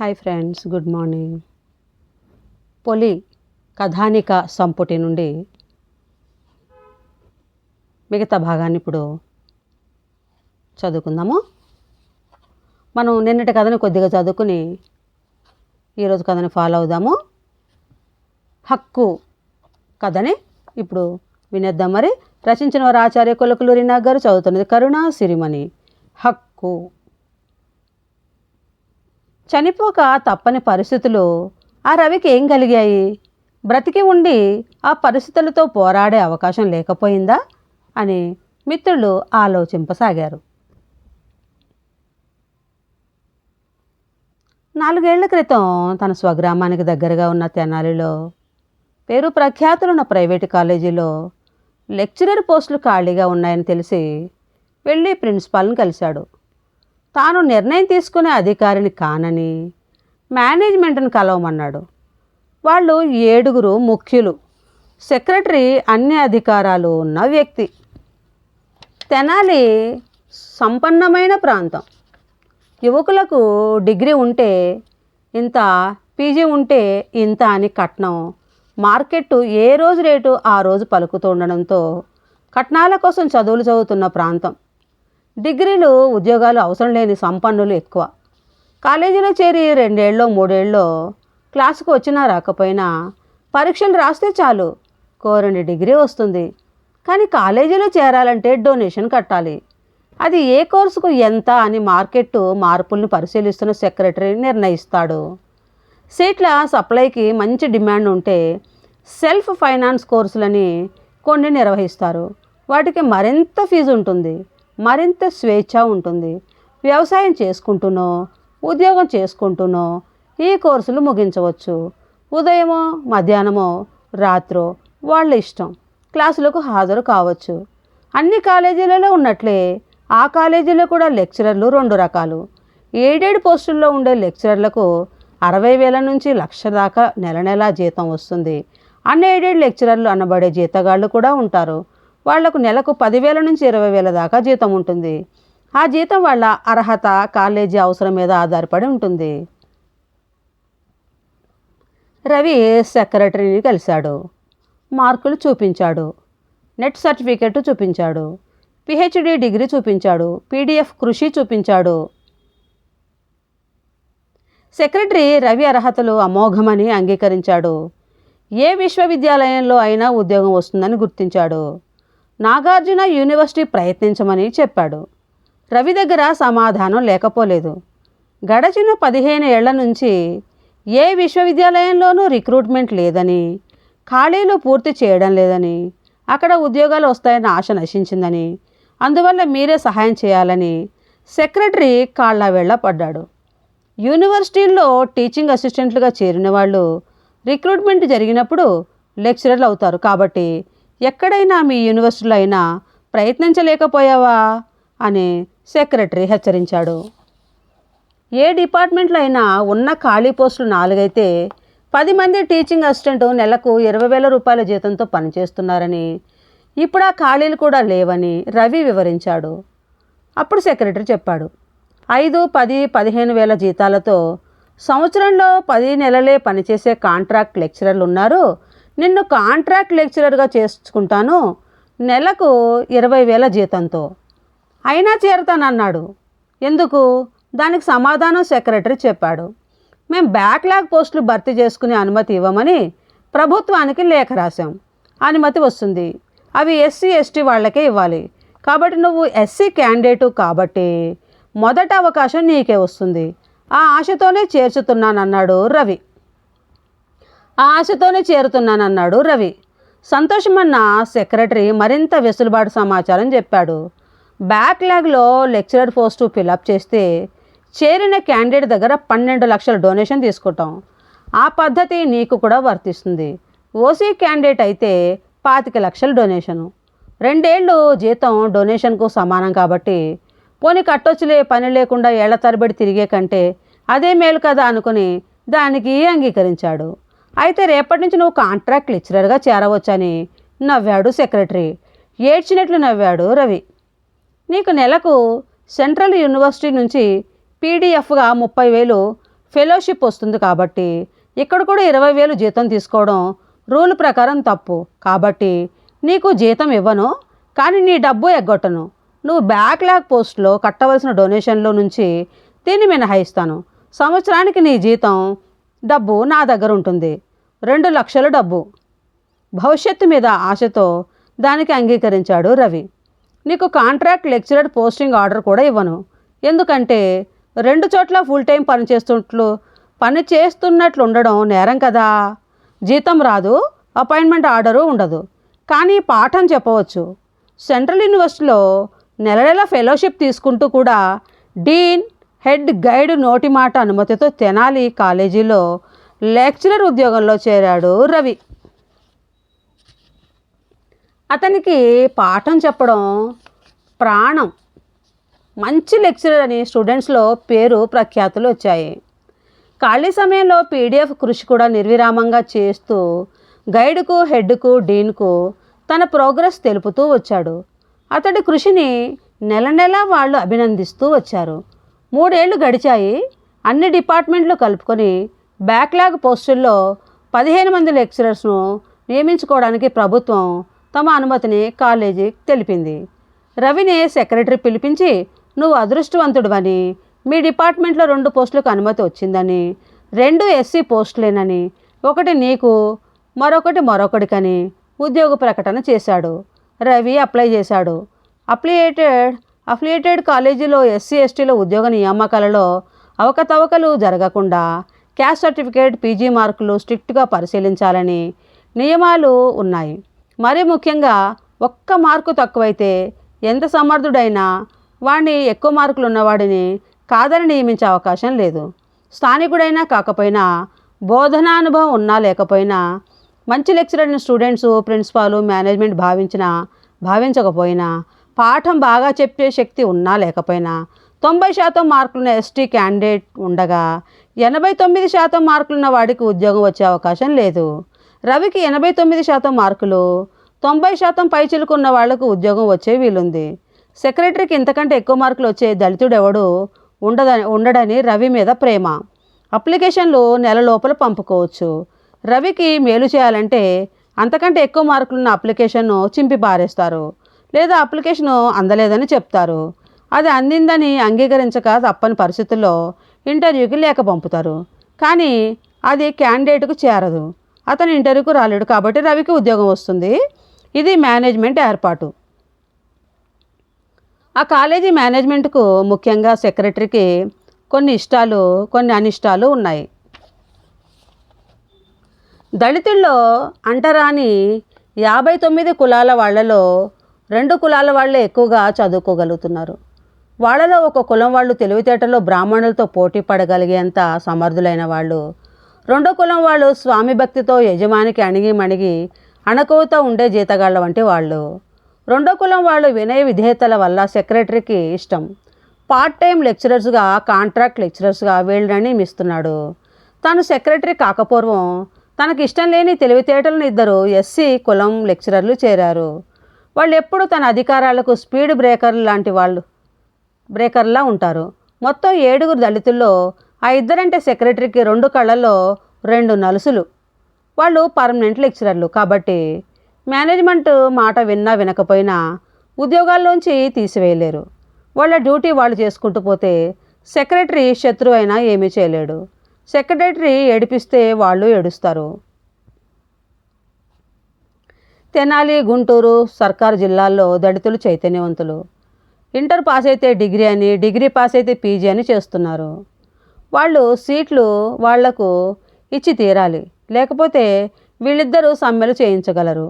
Hi friends good morning పొలి కథానిక సంపుటి నుండి మిగతా భాగాన్ని ఇప్పుడు చదువుకుందాము. మనం నిన్నటి కథని కొద్దిగా చదువుకుని ఈరోజు కథని ఫాలో అవుదాము. హక్కు కథని ఇప్పుడు వినేద్దాం మరి. రచించిన వారు ఆచార్య కొలకులూరి గారు చదువుతున్నది కరుణా సిరిమణి. హక్కు చనిపోక తప్పని పరిస్థితులు ఆ రవికి ఏం కలిగాయి? బ్రతికి ఉండి ఆ పరిస్థితులతో పోరాడే అవకాశం లేకపోయిందా? అని మిత్రులు ఆలోచింపసాగారు. నాలుగేళ్ళ క్రితం తన స్వగ్రామానికి దగ్గరగా ఉన్న తెనాలిలో పేరు ప్రఖ్యాతులున్న ప్రైవేటు కాలేజీలో లెక్చరర్ పోస్టులు ఖాళీగా ఉన్నాయని తెలిసి వెళ్ళి ప్రిన్సిపాల్ని కలిశాడు. తాను నిర్ణయం తీసుకునే అధికారిని కానని మేనేజ్మెంట్ని కలవమన్నాడు. వాళ్ళు ఏడుగురు ముఖ్యులు సెక్రటరీ అన్ని అధికారాలు ఉన్న వ్యక్తి. తెనాలి సంపన్నమైన ప్రాంతం. యువకులకు డిగ్రీ ఉంటే ఇంత పీజీ ఉంటే ఇంత అని కట్నం. మార్కెట్ ఏ రోజు రేటు ఆ రోజు పలుకుతూ ఉండడంతో కట్నాల కోసం చదువులు చదువుతున్న ప్రాంతం. డిగ్రీలు ఉద్యోగాలు అవసరం లేని సంపన్నులు ఎక్కువ. కాలేజీలో చేరి రెండేళ్ళలో మూడేళ్ళలో క్లాసుకు వచ్చినా రాకపోయినా పరీక్షలు రాస్తే చాలు. కోరండి డిగ్రీ వస్తుంది. కానీ కాలేజీలో చేరాలంటే డొనేషన్ కట్టాలి. అది ఏ కోర్సుకు ఎంత అని మార్కెట్ మార్పుల్ని పరిశీలిస్తున్న సెక్రటరీ నిర్ణయిస్తాడు. సీట్ల సప్లైకి మంచి డిమాండ్ ఉంటే సెల్ఫ్ ఫైనాన్స్ కోర్సులని కొన్ని నిర్వహిస్తారు. వాటికి మరింత ఫీజు ఉంటుంది. మరింత స్వేచ్ఛ ఉంటుంది. వ్యవసాయం చేసుకుంటూనో ఉద్యోగం చేసుకుంటూనో ఈ కోర్సులు ముగించవచ్చు. ఉదయమో మధ్యాహ్నమో రాత్రో వాళ్ళ ఇష్టం. క్లాసులకు హాజరు కావచ్చు. అన్ని కాలేజీలలో ఉన్నట్లే ఆ కాలేజీలో కూడా లెక్చరర్లు రెండు రకాలు. ఏడేడు పోస్టుల్లో ఉండే లెక్చరర్లకు అరవై వేల నుంచి లక్ష దాకా నెల నెలా జీతం వస్తుంది. అన్ఎయిడెడ్ లెక్చరర్లు అనబడే జీతగాళ్ళు కూడా ఉంటారు. వాళ్ళకు నెలకు పదివేల నుంచి ఇరవై వేల దాకా జీతం ఉంటుంది. ఆ జీతం వాళ్ళ అర్హత కాలేజీ అవసరం మీద ఆధారపడి ఉంటుంది. రవి సెక్రటరీని కలిశాడు. మార్కులు చూపించాడు. నెట్ సర్టిఫికెట్ చూపించాడు. పిహెచ్డి డిగ్రీ చూపించాడు. పీడిఎఫ్ కృషి చూపించాడు. సెక్రటరీ రవి అర్హతలు అమోఘమని అంగీకరించాడు. ఏ విశ్వవిద్యాలయంలో అయినా ఉద్యోగం వస్తుందని గుర్తించాడు. నాగార్జున యూనివర్సిటీ ప్రయత్నించమని చెప్పాడు. రవి దగ్గర సమాధానం లేకపోలేదు. గడచిన పదిహేను ఏళ్ళ నుంచి ఏ విశ్వవిద్యాలయంలోనూ రిక్రూట్మెంట్ లేదని ఖాళీలు పూర్తి చేయడం లేదని అక్కడ ఉద్యోగాలు వస్తాయన్న ఆశ నశించిందని అందువల్ల మీరే సహాయం చేయాలని సెక్రటరీ కాళ్ళ వెళ్ళ పడ్డాడు. యూనివర్సిటీల్లో టీచింగ్ అసిస్టెంట్లుగా చేరిన వాళ్ళు రిక్రూట్మెంట్ జరిగినప్పుడు లెక్చరర్లు అవుతారు కాబట్టి ఎక్కడైనా మీ యూనివర్సిటీలో అయినా ప్రయత్నించలేకపోయావా? అని సెక్రటరీ హెచ్చరించాడు. ఏ డిపార్ట్మెంట్లో అయినా ఉన్న ఖాళీ పోస్టులు నాలుగైతే పది మంది టీచింగ్ అసిస్టెంట్ నెలకు ఇరవై వేల రూపాయల జీతంతో పనిచేస్తున్నారని ఇప్పుడు ఆ ఖాళీలు కూడా లేవని రవి వివరించాడు. అప్పుడు సెక్రటరీ చెప్పాడు ఐదు పది పదిహేను వేల జీతాలతో సంవత్సరంలో పది నెలలే పనిచేసే కాంట్రాక్ట్ లెక్చరర్లు ఉన్నారు. నిన్ను కాంట్రాక్ట్ లెక్చరర్గా చేసుకుంటాను. నెలకు ఇరవై వేల జీతంతో. అయినా చేరతానన్నాడు. ఎందుకు? దానికి సమాధానం సెక్రటరీ చెప్పాడు. మేము బ్యాక్లాగ్ పోస్టులు భర్తీ చేసుకునే అనుమతి ఇవ్వమని ప్రభుత్వానికి లేఖ రాశాం. అనుమతి వస్తుంది. అవి ఎస్సీ ఎస్టీ వాళ్ళకే ఇవ్వాలి. కాబట్టి నువ్వు ఎస్సీ క్యాండిడేటు కాబట్టి మొదట అవకాశం నీకే వస్తుంది. ఆ ఆశతోనే చేర్చుతున్నానన్నాడు రవి. ఆశతోనే చేరుతున్నానన్నాడు రవి. సంతోషమన్న సెక్రటరీ మరింత వెసులుబాటు సమాచారం చెప్పాడు. బ్యాక్లాగ్లో లెక్చరర్ పోస్టు ఫిలప్ చేస్తే చేరిన క్యాండిడేట్ దగ్గర పన్నెండు లక్షల డొనేషన్ తీసుకుంటాం. ఆ పద్ధతి నీకు కూడా వర్తిస్తుంది. ఓసీ క్యాండిడేట్ అయితే పాతిక లక్షల డొనేషను. రెండేళ్ళు జీతం డొనేషన్కు సమానం కాబట్టి పోనీ కట్టొచ్చులే పని లేకుండా ఏళ్ళ తరబడి తిరిగే కంటే అదే మేలు కదా అనుకుని దానికి అంగీకరించాడు. అయితే రేపటి నుంచి నువ్వు కాంట్రాక్ట్ లెక్చరర్గా చేరవచ్చని నవ్వాడు సెక్రటరీ. ఏడ్చినట్లు నవ్వాడు రవి. నీకు నెలకు సెంట్రల్ యూనివర్సిటీ నుంచి పీడిఎఫ్గా ముప్పై వేలు ఫెలోషిప్ వస్తుంది కాబట్టి ఇక్కడ కూడా ఇరవై వేలు జీతం తీసుకోవడం రూల్ ప్రకారం తప్పు. కాబట్టి నీకు జీతం ఇవ్వను కానీ నీ డబ్బు ఎగ్గొట్టను. నువ్వు బ్యాక్లాగ్ పోస్ట్లో కట్టవలసిన డొనేషన్లో నుంచి దీన్ని మినహాయిస్తాను. సంవత్సరానికి నీ జీతం డబ్బు నా దగ్గర ఉంటుంది. రెండు లక్షల డబ్బు. భవిష్యత్తు మీద ఆశతో దానికి అంగీకరించాడు రవి. నీకు కాంట్రాక్ట్ లెక్చరర్ పోస్టింగ్ ఆర్డర్ కూడా ఇవ్వను. ఎందుకంటే రెండు చోట్ల ఫుల్ టైం పని చేస్తున్నట్లు పని చేస్తున్నట్లు ఉండడం నేరం కదా. జీతం రాదు అపాయింట్మెంట్ ఆర్డరు ఉండదు. కానీ పాఠం చెప్పవచ్చు. సెంట్రల్ యూనివర్సిటీలో నెల నెల ఫెలోషిప్ తీసుకుంటూ కూడా డీన్ హెడ్ గైడ్ నోటి మాట అనుమతితో తెనాలి కాలేజీలో లెక్చరర్ ఉద్యోగంలో చేరాడు రవి. అతనికి పాఠం చెప్పడం ప్రాణం. మంచి లెక్చరర్ అని స్టూడెంట్స్లో పేరు ప్రఖ్యాతులు వచ్చాయి. ఖాళీ సమయంలో పీడిఎఫ్ కృషి కూడా నిర్విరామంగా చేస్తూ గైడ్కు హెడ్కు డీన్కు తన ప్రోగ్రెస్ తెలుపుతూ వచ్చాడు. అతడి కృషిని నెల నెల వాళ్ళు అభినందిస్తూ వచ్చారు. మూడేళ్ళు గడిచాయి. అన్ని డిపార్ట్మెంట్లు కలుపుకొని బ్యాక్లాగ్ పోస్టుల్లో పదిహేను మంది లెక్చరర్స్ను నియమించుకోవడానికి ప్రభుత్వం తమ అనుమతిని కాలేజీకి తెలిపింది. రవిని సెక్రటరీ పిలిపించి నువ్వు అదృష్టవంతుడువని మీ డిపార్ట్మెంట్లో రెండు పోస్టులకు అనుమతి వచ్చిందని రెండు ఎస్సీ పోస్టులేనని ఒకటి నీకు మరొకటి మరొకటికని ఉద్యోగ ప్రకటన చేశాడు. రవి అప్లై చేశాడు. అప్లియేటెడ్ అఫిలియేటెడ్ కాలేజీలో ఎస్సీ ఎస్టీలో ఉద్యోగ నియామకాలలో అవకతవకలు జరగకుండా క్యాస్ట్ సర్టిఫికేట్ పీజీ మార్కులు స్ట్రిక్ట్గా పరిశీలించాలని నియమాలు ఉన్నాయి. మరి ముఖ్యంగా ఒక్క మార్కు తక్కువైతే ఎంత సమర్థుడైనా వాడిని ఎక్కువ మార్కులు ఉన్నవాడిని కాదని నియమించే అవకాశం లేదు. స్థానికుడైనా కాకపోయినా బోధనానుభవం ఉన్నా లేకపోయినా మంచి లెక్చరర్ స్టూడెంట్స్ ప్రిన్సిపాలు మేనేజ్మెంట్ భావించినా భావించకపోయినా పాఠం బాగా చెప్పే శక్తి ఉన్నా లేకపోయినా తొంభై శాతం మార్కులున్న ఎస్టీ క్యాండిడేట్ ఉండగా ఎనభై తొమ్మిది శాతం మార్కులున్న వాడికి ఉద్యోగం వచ్చే అవకాశం లేదు. రవికి ఎనభై తొమ్మిది శాతం మార్కులు తొంభై శాతం పైచిలుకున్న వాళ్ళకు ఉద్యోగం వచ్చే వీలుంది. సెక్రటరీకి ఇంతకంటే ఎక్కువ మార్కులు వచ్చే దళితుడెవడు ఉండదని ఉండడని రవి మీద ప్రేమ. అప్లికేషన్లు నెల లోపల పంపుకోవచ్చు. రవికి మేలు చేయాలంటే అంతకంటే ఎక్కువ మార్కులున్న అప్లికేషన్ను చింపి పారేస్తారు. లేదా అప్లికేషను అందలేదని చెప్తారు. అది అందిందని అంగీకరించక తప్పని పరిస్థితుల్లో ఇంటర్వ్యూకి లేఖ పంపుతారు. కానీ అది క్యాండిడేట్కు చేరదు. అతను ఇంటర్వ్యూకు రాలేడు కాబట్టి రవికి ఉద్యోగం వస్తుంది. ఇది మేనేజ్మెంట్ ఏర్పాటు. ఆ కాలేజీ మేనేజ్మెంట్కు ముఖ్యంగా సెక్రటరీకి కొన్ని ఇష్టాలు కొన్ని అనిష్టాలు ఉన్నాయి. దళితుల్లో అంటరాని యాభై తొమ్మిది కులాల వాళ్ళలో రెండు కులాల వాళ్ళే ఎక్కువగా చదువుకోగలుగుతున్నారు. వాళ్ళలో ఒక కులం వాళ్ళు తెలివితేటలో బ్రాహ్మణులతో పోటీ పడగలిగేంత సమర్థులైన వాళ్ళు. రెండో కులం వాళ్ళు స్వామి భక్తితో యజమానికి అణిగి మణిగి అణకువతో ఉండే జీతగాళ్ళ వంటి వాళ్ళు. రెండో కులం వాళ్ళు వినయ విధేయతల వల్ల సెక్రటరీకి ఇష్టం. పార్ట్ టైం లెక్చరర్స్గా కాంట్రాక్ట్ లెక్చరర్స్గా వీళ్ళని మిస్తున్నాడు. తాను సెక్రటరీ కాకపూర్వం తనకి ఇష్టం లేని తెలివితేటలను ఇద్దరు ఎస్సీ కులం లెక్చరర్లు చేరారు. వాళ్ళు ఎప్పుడు తన అధికారాలకు స్పీడ్ బ్రేకర్లు లాంటి వాళ్ళు బ్రేకర్లా ఉంటారు. మొత్తం ఏడుగురు దళితుల్లో ఆ ఇద్దరంటే సెక్రటరీకి రెండు కళ్ళల్లో రెండు నలుసులు. వాళ్ళు పర్మనెంట్ లెక్చరర్లు కాబట్టి మేనేజ్మెంట్ మాట విన్నా వినకపోయినా ఉద్యోగాల్లోంచి తీసివేయలేరు. వాళ్ళ డ్యూటీ వాళ్ళు చేసుకుంటూ పోతే సెక్రటరీ శత్రువు అయినా ఏమీ చేయలేడు. సెక్రటరీ ఏడిపిస్తే వాళ్ళు ఏడుస్తారు. తెనాలి గుంటూరు సర్కారు జిల్లాల్లో దళితులు చైతన్యవంతులు. ఇంటర్ పాస్ అయితే డిగ్రీ అని డిగ్రీ పాస్ అయితే పీజీ అని చేస్తున్నారు. వాళ్ళు సీట్లు వాళ్ళకు ఇచ్చి తీరాలి. లేకపోతే వీళ్ళిద్దరూ సమ్మెలు చేయించగలరు.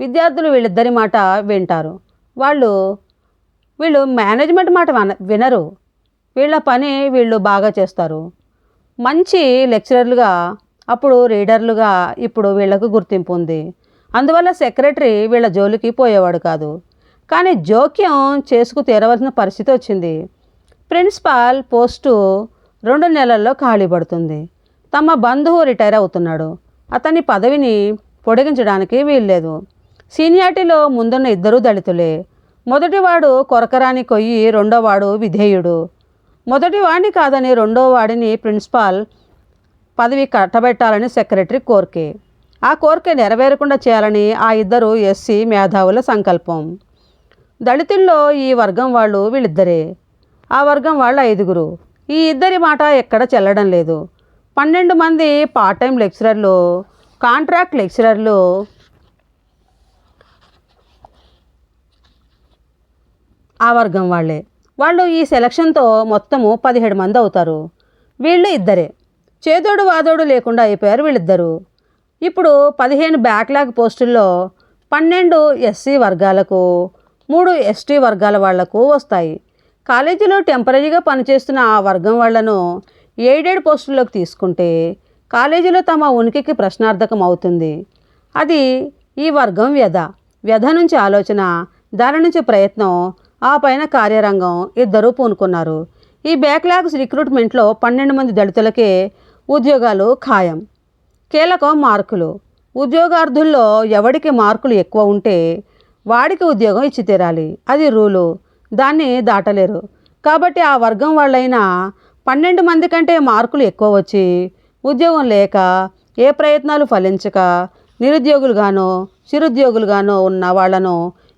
విద్యార్థులు వీళ్ళిద్దరి మాట వింటారు. వాళ్ళు వీళ్ళు మేనేజ్మెంట్ మాట వినరు. వీళ్ళ పని వీళ్ళు బాగా చేస్తారు. మంచి లెక్చరర్లుగా అప్పుడు రీడర్లుగా ఇప్పుడు వీళ్ళకు గుర్తింపు ఉంది. అందువల్ల సెక్రటరీ వీళ్ళ జోలికి పోయేవాడు కాదు. కానీ జోక్యం చేసుకు తీరవలసిన పరిస్థితి వచ్చింది. ప్రిన్సిపాల్ పోస్టు రెండు నెలల్లో ఖాళీ పడుతుంది. తమ బంధువు రిటైర్ అవుతున్నాడు. అతని పదవిని పొడిగించడానికి వీల్లేదు. సీనియారిటీలో ముందున్న ఇద్దరు దళితులే. మొదటివాడు కొరకరాని కొయ్యి రెండోవాడు విధేయుడు. మొదటివాడిని కాదని రెండోవాడిని ప్రిన్సిపాల్ పదవి కట్టబెట్టాలని సెక్రటరీ కోరికే. ఆ కోరిక నెరవేరకుండా చేయాలని ఆ ఇద్దరు ఎస్సీ మేధావుల సంకల్పం. దళితుల్లో ఈ వర్గం వాళ్ళు వీళ్ళిద్దరే. ఆ వర్గం వాళ్ళు ఐదుగురు. ఈ ఇద్దరి మాట ఎక్కడ చెల్లడం లేదు. పన్నెండు మంది పార్ట్ టైం లెక్చరర్లు కాంట్రాక్ట్ లెక్చరర్లు ఆ వర్గం వాళ్ళే. వాళ్ళు ఈ సెలక్షన్తో మొత్తము పదిహేడు మంది అవుతారు. వీళ్ళు ఇద్దరే. చేదోడు వాదోడు లేకుండా అయిపోయారు వీళ్ళిద్దరు. ఇప్పుడు పదిహేను బ్యాక్లాగ్ పోస్టుల్లో పన్నెండు ఎస్సీ వర్గాలకు మూడు ఎస్టీ వర్గాల వాళ్ళకు వస్తాయి. కాలేజీలో టెంపరీగా పనిచేస్తున్న ఆ వర్గం వాళ్ళను ఎయిడెడ్ పోస్టుల్లోకి తీసుకుంటే కాలేజీలో తమ ఉనికికి ప్రశ్నార్థకం అవుతుంది. అది ఈ వర్గం వ్యధ. వ్యధ నుంచి ఆలోచన దాని నుంచి ప్రయత్నం ఆ పైన కార్యరంగం ఇద్దరూ పూనుకున్నారు. ఈ బ్యాక్లాగ్స్ రిక్రూట్మెంట్లో పన్నెండు మంది దళితులకే ఉద్యోగాలు ఖాయం. కీలకం మార్కులు. ఉద్యోగార్థుల్లో ఎవడికి మార్కులు ఎక్కువ ఉంటే వాడికి ఉద్యోగం ఇచ్చి తీరాలి. అది రూలు. దాన్ని దాటలేరు. కాబట్టి ఆ వర్గం వాళ్ళైనా పన్నెండు మంది కంటే మార్కులు ఎక్కువ వచ్చి ఉద్యోగం లేక ఏ ప్రయత్నాలు ఫలించక నిరుద్యోగులుగానో చిరుద్యోగులుగానో ఉన్న వాళ్ళను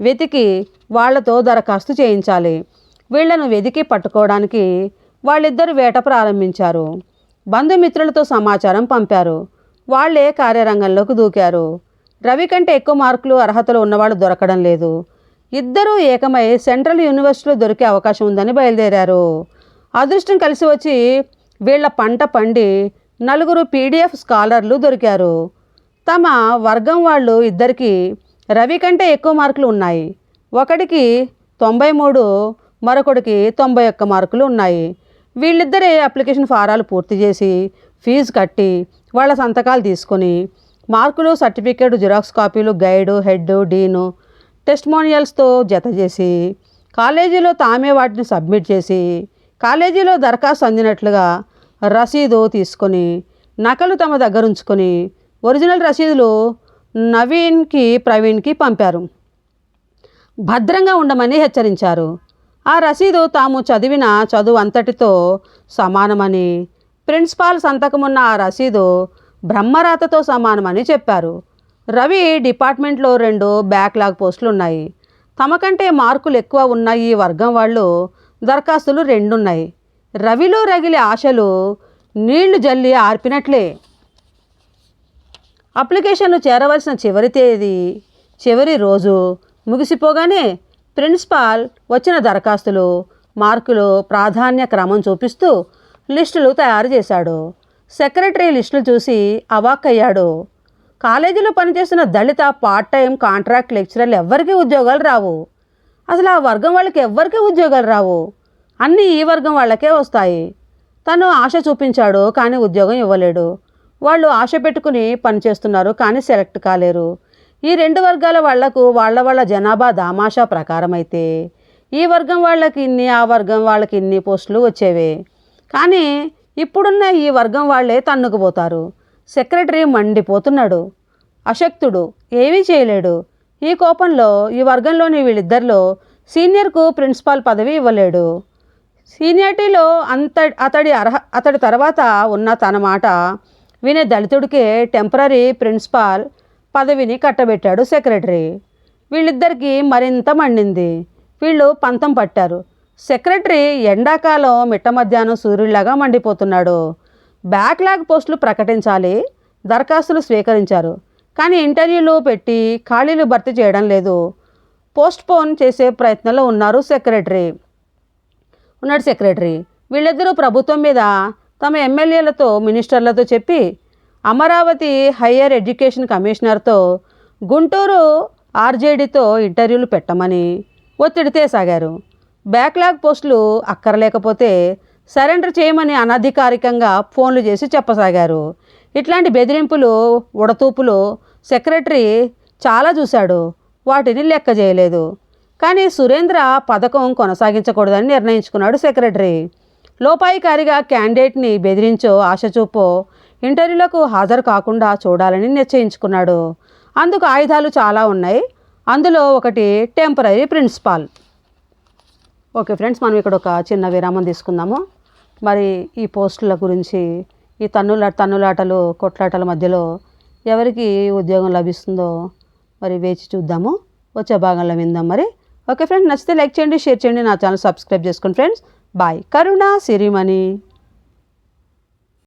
వెతికి వాళ్ళతో దరఖాస్తు చేయించాలి. వీళ్ళను వెతికి పట్టుకోవడానికి వాళ్ళిద్దరు వేట ప్రారంభించారు. బంధుమిత్రులతో సమాచారం పంపారు. వాళ్ళే కార్యరంగంలోకి దూకారు. రవి కంటే ఎక్కువ మార్కులు అర్హతలు ఉన్నవాళ్ళు దొరకడం లేదు. ఇద్దరూ ఏకమై సెంట్రల్ యూనివర్సిటీలో దొరికే అవకాశం ఉందని బయలుదేరారు. అదృష్టం కలిసి వచ్చి వీళ్ళ పంట పండి నలుగురు పీడిఎఫ్ స్కాలర్లు దొరికారు. తమ వర్గం వాళ్ళు ఇద్దరికి రవి కంటే ఎక్కువ మార్కులు ఉన్నాయి. ఒకడికి తొంభై మూడు మరొకడికి తొంభై ఒక్క మార్కులు ఉన్నాయి. వీళ్ళిద్దరే అప్లికేషన్ ఫారాలు పూర్తి చేసి ఫీజు కట్టి వాళ్ళ సంతకాలు తీసుకొని మార్కులు సర్టిఫికేట్ జిరాక్స్ కాపీలు గైడు హెడ్ డీను టెస్ట్మోనియల్స్తో జత చేసి కాలేజీలో తామే వాటిని సబ్మిట్ చేసి కాలేజీలో దరఖాస్తు అందినట్లుగా రసీదు తీసుకొని నకలు తమ దగ్గర ఉంచుకొని ఒరిజినల్ రసీదులు నవీన్కి ప్రవీణ్కి పంపారు. భద్రంగా ఉండమని హెచ్చరించారు. ఆ రసీదు తాము చదివిన చదువు అంతటితో సమానమని ప్రిన్సిపాల్ సంతకమున్న ఆ రసీదు బ్రహ్మరాతతో సమానమని చెప్పారు. రవి డిపార్ట్మెంట్లో రెండు బ్యాక్లాగ్ పోస్టులు ఉన్నాయి తమ కంటే మార్కులు ఎక్కువ ఉన్న ఈ వర్గం వాళ్ళు దరఖాస్తులు రెండున్నాయి. రవిలో రగిలే ఆశలు నీళ్ళు జల్లి ఆర్పినట్లే. అప్లికేషన్లు చేరవలసిన చివరి తేదీ చివరి రోజు ముగిసిపోగానే ప్రిన్సిపాల్ వచ్చిన దరఖాస్తులు మార్కులు ప్రాధాన్య క్రమం చూపిస్తూ లిస్టులు తయారు చేశాడు. సెక్రటరీ లిస్టులు చూసి అవాక్కయ్యాడు. కాలేజీలో పనిచేస్తున్న దళిత పార్ట్ టైం కాంట్రాక్ట్ లెక్చరర్లు ఎవ్వరికీ ఉద్యోగాలు రావు. అసలు ఆ వర్గం వాళ్ళకి ఎవ్వరికీ ఉద్యోగాలు రావు. అన్నీ ఈ వర్గం వాళ్ళకే వస్తాయి. తను ఆశ చూపించాడు కానీ ఉద్యోగం ఇవ్వలేడు. వాళ్ళు ఆశ పెట్టుకుని పనిచేస్తున్నారు కానీ సెలెక్ట్ కాలేరు. ఈ రెండు వర్గాల వాళ్ళకు వాళ్ళ వాళ్ళ జనాభా దామాషా ప్రకారం అయితే ఈ వర్గం వాళ్ళకి ఇన్ని ఆ వర్గం వాళ్ళకి ఇన్ని పోస్టులు వచ్చేవే. కానీ ఇప్పుడున్న ఈ వర్గం వాళ్ళే తన్నుకుపోతారు. సెక్రటరీ మండిపోతున్నాడు. అశక్తుడు ఏమీ చేయలేడు. ఈ కోపంలో ఈ వర్గంలోని వీళ్ళిద్దరిలో సీనియర్కు ప్రిన్సిపాల్ పదవి ఇవ్వలేడు. సీనియారిటీలో అంత అతడి అర్హ అతడి తర్వాత ఉన్న తన మాట వినే దళితుడికే టెంపరీ ప్రిన్సిపాల్ పదవిని కట్టబెట్టాడు సెక్రటరీ. వీళ్ళిద్దరికీ మరింత మండింది. వీళ్ళు పంతం పట్టారు. సెక్రటరీ ఎండాకాలం మిట్ట మధ్యాహ్నం సూర్యుడిలాగా మండిపోతున్నాడు. బ్యాక్లాగ్ పోస్టులు ప్రకటించాలి దరఖాస్తులు స్వీకరించారు. కానీ ఇంటర్వ్యూలు పెట్టి ఖాళీలు భర్తీ చేయడం లేదు. పోస్ట్పోన్ చేసే ప్రయత్నంలో ఉన్నారు సెక్రటరీ. ఉన్నాడు సెక్రటరీ. వీళ్ళిద్దరూ ప్రభుత్వం మీద తమ ఎమ్మెల్యేలతో మినిస్టర్లతో చెప్పి అమరావతి హయ్యర్ ఎడ్యుకేషన్ కమిషనర్తో గుంటూరు ఆర్జేడీతో ఇంటర్వ్యూలు పెట్టమని ఒత్తిడి తేసాగారు బ్యాక్లాగ్ పోస్టులు అక్కరలేకపోతే సరెండర్ చేయమని అనధికారికంగా ఫోన్లు చేసి చెప్పసాగారు. ఇట్లాంటి బెదిరింపులు ఉడతూపులు సెక్రటరీ చాలా చూశాడు. వాటిని లెక్క చేయలేదు. కానీ సురేంద్ర పథకం కొనసాగించకూడదని నిర్ణయించుకున్నాడు సెక్రటరీ. లోపాయికారిగా క్యాండిడేట్ని బెదిరించో ఆశచూపో ఇంటర్వ్యూలకు హాజరు కాకుండా చూడాలని నిశ్చయించుకున్నాడు. అందుకు ఆయుధాలు చాలా ఉన్నాయి. అందులో ఒకటి టెంపరీ ప్రిన్సిపాల్. ఓకే ఫ్రెండ్స్ మనం ఇక్కడ ఒక చిన్న విరామం తీసుకుందాము. మరి ఈ పోస్టుల గురించి ఈ తన్నులా తన్నులాటలు కొట్లాటల మధ్యలో ఎవరికి ఉద్యోగం లభిస్తుందో మరి వేచి చూద్దాము. వచ్చే భాగంలో విందాం మరి. ఓకే ఫ్రెండ్స్ నచ్చితే లైక్ చేయండి షేర్ చేయండి నా ఛానల్ సబ్స్క్రైబ్ చేసుకోండి ఫ్రెండ్స్. బాయ్. కరుణ సిరిమణి.